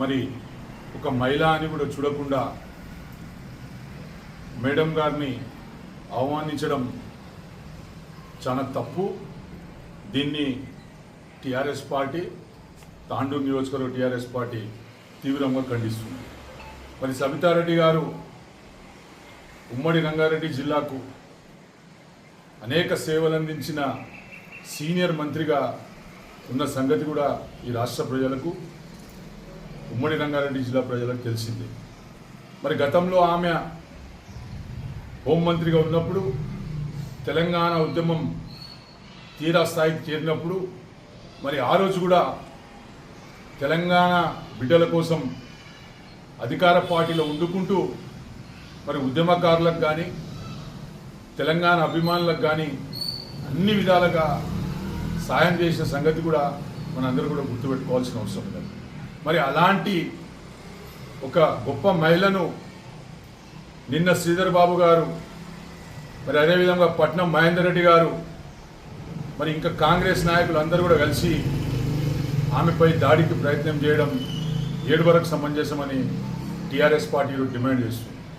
మరి ఒక మహిళ అని కూడా చూడకుండా మేడం గారిని అవమానించడం చాలా తప్పు. దీన్ని టీఆర్ఎస్ పార్టీ తాండూరు నియోజకవర్గ టీఆర్ఎస్ పార్టీ తీవ్రంగా ఖండిస్తుంది. మరి సబితారెడ్డి గారు ఉమ్మడి రంగారెడ్డి జిల్లాకు అనేక సేవలు అందించిన సీనియర్ మంత్రిగా ఉన్న సంగతి కూడా ఈ రాష్ట్ర ప్రజలకు ఉమ్మడి రంగారెడ్డి జిల్లా ప్రజలకు తెలిసింది. మరి గతంలో ఆమె హోంమంత్రిగా ఉన్నప్పుడు తెలంగాణ ఉద్యమం తీరా స్థాయికి చేరినప్పుడు మరి ఆ రోజు కూడా తెలంగాణ బిడ్డల కోసం అధికార పార్టీలో వండుకుంటూ మరి ఉద్యమకారులకు కానీ తెలంగాణ అభిమానులకు కానీ అన్ని విధాలుగా సాయం చేసిన సంగతి కూడా మనందరూ కూడా గుర్తుపెట్టుకోవాల్సిన అవసరం ఉంది మరి అలాంటి ఒక గొప్ప మహిళను నిన్న శ్రీధర్ బాబు గారు మరి అదేవిధంగా పట్నం మహేందర్ రెడ్డి గారు మరి ఇంకా కాంగ్రెస్ నాయకులు అందరూ కూడా కలిసి ఆమెపై దాడికి ప్రయత్నం చేయడం ఏడు వరకు సమంజసమని టీఆర్ఎస్ పార్టీ డిమాండ్ చేస్తుంది